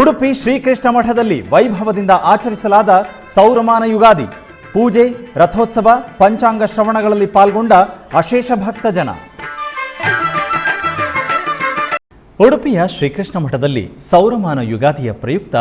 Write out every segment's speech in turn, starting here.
ಉಡುಪಿ ಶ್ರೀಕೃಷ್ಣ ಮಠದಲ್ಲಿ ವೈಭವದಿಂದ ಆಚರಿಸಲಾದ ಸೌರಮಾನ ಯುಗಾದಿ, ಪೂಜೆ, ರಥೋತ್ಸವ, ಪಂಚಾಂಗ ಶ್ರವಣಗಳಲ್ಲಿ ಪಾಲ್ಗೊಂಡ ಅಶೇಷ ಭಕ್ತ ಜನ ಉಡುಪಿಯ ಶ್ರೀಕೃಷ್ಣ ಮಠದಲ್ಲಿ ಸೌರಮಾನ ಯುಗಾದಿಯ ಪ್ರಯುಕ್ತ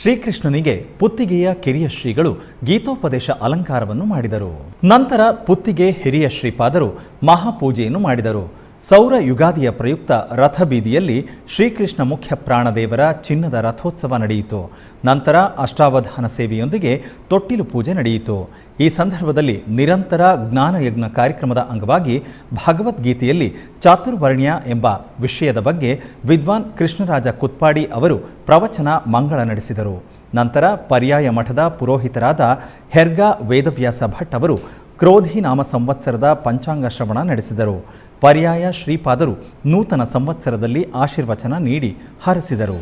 ಶ್ರೀಕೃಷ್ಣನಿಗೆ ಪುತ್ತಿಗೆಯ ಕಿರಿಯ ಶ್ರೀಗಳು ಗೀತೋಪದೇಶ ಅಲಂಕಾರವನ್ನು ಮಾಡಿದರು. ನಂತರ ಪುತ್ತಿಗೆ ಹಿರಿಯ ಶ್ರೀಪಾದರು ಮಹಾಪೂಜೆಯನ್ನು ಮಾಡಿದರು. ಸೌರ ಯುಗಾದಿಯ ಪ್ರಯುಕ್ತ ರಥಬೀದಿಯಲ್ಲಿ ಶ್ರೀಕೃಷ್ಣ ಮುಖ್ಯ ಪ್ರಾಣದೇವರ ಚಿನ್ನದ ರಥೋತ್ಸವ ನಡೆಯಿತು. ನಂತರ ಅಷ್ಟಾವಧಾನ ಸೇವೆಯೊಂದಿಗೆ ತೊಟ್ಟಿಲು ಪೂಜೆ ನಡೆಯಿತು. ಈ ಸಂದರ್ಭದಲ್ಲಿ ನಿರಂತರ ಜ್ಞಾನಯಜ್ಞ ಕಾರ್ಯಕ್ರಮದ ಅಂಗವಾಗಿ ಭಗವದ್ಗೀತೆಯಲ್ಲಿ ಚಾತುರ್ವರ್ಣ್ಯ ಎಂಬ ವಿಷಯದ ಬಗ್ಗೆ ವಿದ್ವಾನ್ ಕೃಷ್ಣರಾಜ ಕುತ್ಪಾಡಿ ಅವರು ಪ್ರವಚನ ಮಂಗಳ ನಡೆಸಿದರು. ನಂತರ ಪರ್ಯಾಯ ಮಠದ ಪುರೋಹಿತರಾದ ಹೆರ್ಗಾ ವೇದವ್ಯಾಸ ಭಟ್ ಅವರು ಕ್ರೋಧಿ ನಾಮ ಸಂವತ್ಸರದ ಪಂಚಾಂಗ ಶ್ರವಣ ನಡೆಸಿದರು. ಪರ್ಯಾಯ ಶ್ರೀಪಾದರು ನೂತನ ಸಂವತ್ಸರದಲ್ಲಿ ಆಶೀರ್ವಚನ ನೀಡಿ ಹರಸಿದರು.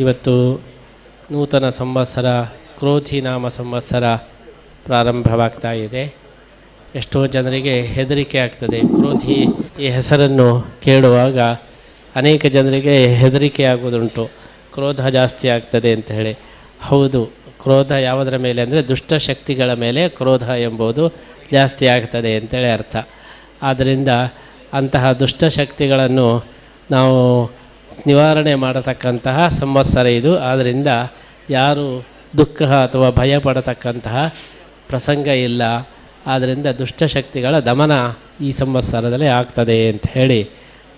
ಇವತ್ತು ನೂತನ ಸಂವತ್ಸರ, ಕ್ರೋಧಿ ನಾಮ ಸಂವತ್ಸರ ಪ್ರಾರಂಭವಾಗ್ತಾ ಇದೆ. ಎಷ್ಟೋ ಜನರಿಗೆ ಹೆದರಿಕೆ ಆಗ್ತದೆ. ಕ್ರೋಧಿ ಈ ಹೆಸರನ್ನು ಕೇಳುವಾಗ ಅನೇಕ ಜನರಿಗೆ ಹೆದರಿಕೆ ಆಗೋದುಂಟು ಕ್ರೋಧ ಜಾಸ್ತಿ ಆಗ್ತದೆ ಅಂತ ಹೇಳಿ. ಹೌದು, ಕ್ರೋಧ ಯಾವುದರ ಮೇಲೆ ಅಂದರೆ ದುಷ್ಟಶಕ್ತಿಗಳ ಮೇಲೆ ಕ್ರೋಧ ಎಂಬುದು ಜಾಸ್ತಿ ಆಗ್ತದೆ ಅಂತೇಳಿ ಅರ್ಥ. ಆದ್ದರಿಂದ ಅಂತಹ ದುಷ್ಟಶಕ್ತಿಗಳನ್ನು ನಾವು ನಿವಾರಣೆ ಮಾಡತಕ್ಕಂತಹ ಸಂವತ್ಸರ ಇದು. ಆದ್ದರಿಂದ ಯಾರು ದುಃಖ ಅಥವಾ ಭಯ ಪಡತಕ್ಕಂತಹ ಪ್ರಸಂಗ ಇಲ್ಲ. ಆದ್ದರಿಂದ ದುಷ್ಟಶಕ್ತಿಗಳ ದಮನ ಈ ಸಂವತ್ಸರದಲ್ಲಿ ಆಗ್ತದೆ ಅಂತ ಹೇಳಿ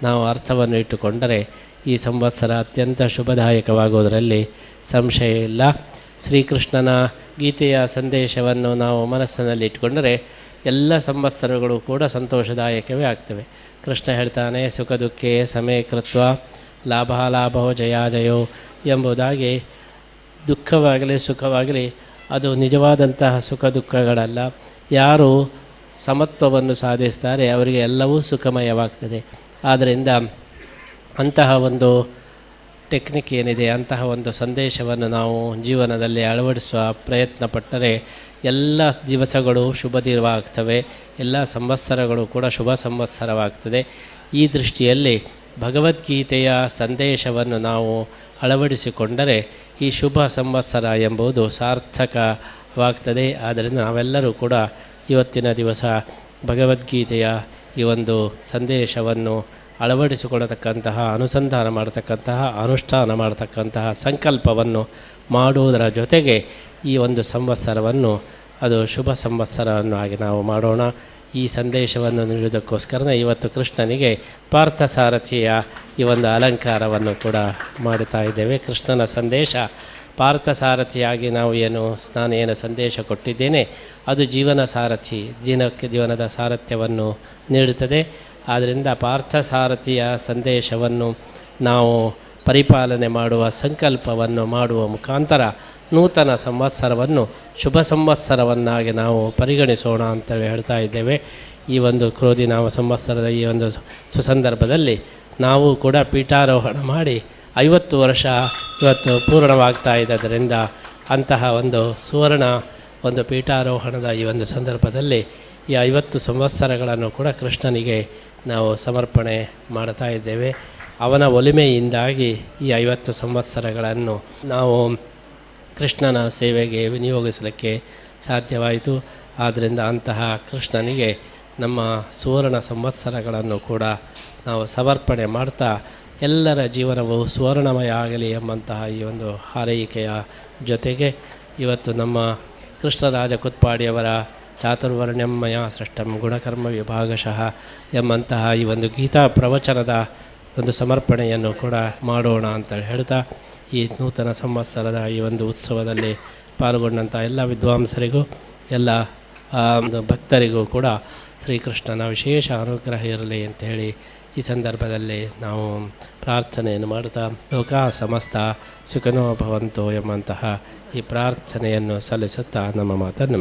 ನಾವು ಅರ್ಥವನ್ನು ಇಟ್ಟುಕೊಂಡರೆ ಈ ಸಂವತ್ಸರ ಅತ್ಯಂತ ಶುಭದಾಯಕವಾಗುವುದರಲ್ಲಿ ಸಂಶಯ ಇಲ್ಲ. ಶ್ರೀಕೃಷ್ಣನ ಗೀತೆಯ ಸಂದೇಶವನ್ನು ನಾವು ಮನಸ್ಸಿನಲ್ಲಿ ಇಟ್ಟುಕೊಂಡರೆ ಎಲ್ಲ ಸಂವತ್ಸರಗಳು ಕೂಡ ಸಂತೋಷದಾಯಕವೇ ಆಗ್ತವೆ. ಕೃಷ್ಣ ಹೇಳ್ತಾನೆ ಸುಖ ದುಃಖೇ ಸಮೇ ಕೃತ್ವ. ಲಾಭಾಲಾಭೋ ಜಯಾಜಯೋ ಎಂಬುದಾಗಿ ದುಃಖವಾಗಲಿ ಸುಖವಾಗಲಿ ಅದು ನಿಜವಾದಂತಹ ಸುಖ ದುಃಖಗಳಲ್ಲ. ಯಾರು ಸಮತ್ವವನ್ನು ಸಾಧಿಸ್ತಾರೆ ಅವರಿಗೆ ಎಲ್ಲವೂ ಸುಖಮಯವಾಗ್ತದೆ. ಆದ್ದರಿಂದ ಅಂತಹ ಒಂದು ಟೆಕ್ನಿಕ್ ಏನಿದೆ, ಅಂತಹ ಒಂದು ಸಂದೇಶವನ್ನು ನಾವು ಜೀವನದಲ್ಲಿ ಅಳವಡಿಸುವ ಪ್ರಯತ್ನ ಪಟ್ಟರೆ ಎಲ್ಲ ದಿವಸಗಳು ಶುಭ ದಿನವಾಗ್ತವೆ, ಎಲ್ಲ ಸಂವತ್ಸರಗಳು ಕೂಡ ಶುಭ ಸಂವತ್ಸರವಾಗ್ತದೆ. ಈ ದೃಷ್ಟಿಯಲ್ಲಿ ಭಗವದ್ಗೀತೆಯ ಸಂದೇಶವನ್ನು ನಾವು ಅಳವಡಿಸಿಕೊಂಡರೆ ಈ ಶುಭ ಸಂವತ್ಸರ ಎಂಬುದು ಸಾರ್ಥಕವಾಗ್ತದೆ. ಆದ್ದರಿಂದ ನಾವೆಲ್ಲರೂ ಕೂಡ ಇವತ್ತಿನ ದಿವಸ ಭಗವದ್ಗೀತೆಯ ಈ ಒಂದು ಸಂದೇಶವನ್ನು ಅಳವಡಿಸಿಕೊಳ್ಳತಕ್ಕಂತಹ, ಅನುಸಂಧಾನ ಮಾಡತಕ್ಕಂತಹ, ಅನುಷ್ಠಾನ ಮಾಡತಕ್ಕಂತಹ ಸಂಕಲ್ಪವನ್ನು ಮಾಡುವುದರ ಜೊತೆಗೆ ಈ ಒಂದು ಸಂವತ್ಸರವನ್ನು ಅದು ಶುಭ ಸಂವತ್ಸರವನ್ನು ಆಗಿ ನಾವು ಮಾಡೋಣ. ಈ ಸಂದೇಶವನ್ನು ನೀಡುವುದಕ್ಕೋಸ್ಕರನೇ ಇವತ್ತು ಕೃಷ್ಣನಿಗೆ ಪಾರ್ಥಸಾರಥಿಯ ಈ ಒಂದು ಅಲಂಕಾರವನ್ನು ಕೂಡ ಮಾಡುತ್ತಾ ಇದ್ದೇವೆ. ಕೃಷ್ಣನ ಸಂದೇಶ, ಪಾರ್ಥಸಾರಥಿಯಾಗಿ ನಾವು ಏನು, ನಾನು ಏನು ಸಂದೇಶ ಕೊಟ್ಟಿದ್ದೇನೆ, ಅದು ಜೀವನ ಸಾರಥಿ ಜೀವನಕ್ಕೆ ಜೀವನದ ಸಾರಥ್ಯವನ್ನು ನೀಡುತ್ತದೆ. ಆದ್ದರಿಂದ ಪಾರ್ಥಸಾರಥಿಯ ಸಂದೇಶವನ್ನು ನಾವು ಪರಿಪಾಲನೆ ಮಾಡುವ ಸಂಕಲ್ಪವನ್ನು ಮಾಡುವ ಮುಖಾಂತರ ನೂತನ ಸಂವತ್ಸರವನ್ನು, ಶುಭ ಸಂವತ್ಸರವನ್ನಾಗಿ ನಾವು ಪರಿಗಣಿಸೋಣ ಅಂತೇಳಿ ಹೇಳ್ತಾ ಇದ್ದೇವೆ. ಈ ಒಂದು ಕ್ರೋಧಿ ನಾಮ ಸಂವತ್ಸರದ ಈ ಒಂದು ಸುಸಂದರ್ಭದಲ್ಲಿ ನಾವು ಕೂಡ ಪೀಠಾರೋಹಣ ಮಾಡಿ ಐವತ್ತು ವರ್ಷ ಇವತ್ತು ಪೂರ್ಣವಾಗ್ತಾ ಇದ್ದರಿಂದ ಅಂತಹ ಒಂದು ಸುವರ್ಣ ಒಂದು ಪೀಠಾರೋಹಣದ ಈ ಒಂದು ಸಂದರ್ಭದಲ್ಲಿ ಈ ಐವತ್ತು ಸಂವತ್ಸರಗಳನ್ನು ಕೂಡ ಕೃಷ್ಣನಿಗೆ ನಾವು ಸಮರ್ಪಣೆ ಮಾಡ್ತಾ ಇದ್ದೇವೆ. ಅವನ ಒಲಿಮೆಯಿಂದಾಗಿ ಈ ಐವತ್ತು ಸಂವತ್ಸರಗಳನ್ನು ನಾವು ಕೃಷ್ಣನ ಸೇವೆಗೆ ವಿನಿಯೋಗಿಸಲಿಕ್ಕೆ ಸಾಧ್ಯವಾಯಿತು. ಆದ್ದರಿಂದ ಅಂತಹ ಕೃಷ್ಣನಿಗೆ ನಮ್ಮ ಸುವರ್ಣ ಸಂವತ್ಸರಗಳನ್ನು ಕೂಡ ನಾವು ಸಮರ್ಪಣೆ ಮಾಡ್ತಾ ಎಲ್ಲರ ಜೀವನವು ಸುವರ್ಣಮಯ ಆಗಲಿ ಎಂಬಂತಹ ಈ ಒಂದು ಹಾರೈಕೆಯ ಜೊತೆಗೆ ಇವತ್ತು ನಮ್ಮ ಕೃಷ್ಣರಾಜ ಕುತ್ಪಾಡಿಯವರ ಚಾತುರ್ವರ್ಣ್ಯಮಯ ಸೃಷ್ಟಂ ಗುಣಕರ್ಮ ವಿಭಾಗಶಃ ಎಂಬಂತಹ ಈ ಒಂದು ಗೀತಾ ಪ್ರವಚನದ ಒಂದು ಸಮರ್ಪಣೆಯನ್ನು ಕೂಡ ಮಾಡೋಣ ಅಂತ ಹೇಳ್ತಾ ಈ ನೂತನ ಸಂವತ್ಸರದ ಈ ಒಂದು ಉತ್ಸವದಲ್ಲಿ ಪಾಲ್ಗೊಂಡಂಥ ಎಲ್ಲ ವಿದ್ವಾಂಸರಿಗೂ, ಎಲ್ಲ ಒಂದು ಭಕ್ತರಿಗೂ ಕೂಡ ಶ್ರೀಕೃಷ್ಣನ ವಿಶೇಷ ಅನುಗ್ರಹ ಇರಲಿ ಅಂತ ಹೇಳಿ ಈ ಸಂದರ್ಭದಲ್ಲಿ ನಾವು ಪ್ರಾರ್ಥನೆಯನ್ನು ಮಾಡ್ತಾ ಲೋಕ ಸಮಸ್ತ ಸುಖನೋ ಭವಂತೋ ಎಂಬಂತಹ ಈ ಪ್ರಾರ್ಥನೆಯನ್ನು ಸಲ್ಲಿಸುತ್ತಾ ನಮ್ಮ ಮಾತನ್ನು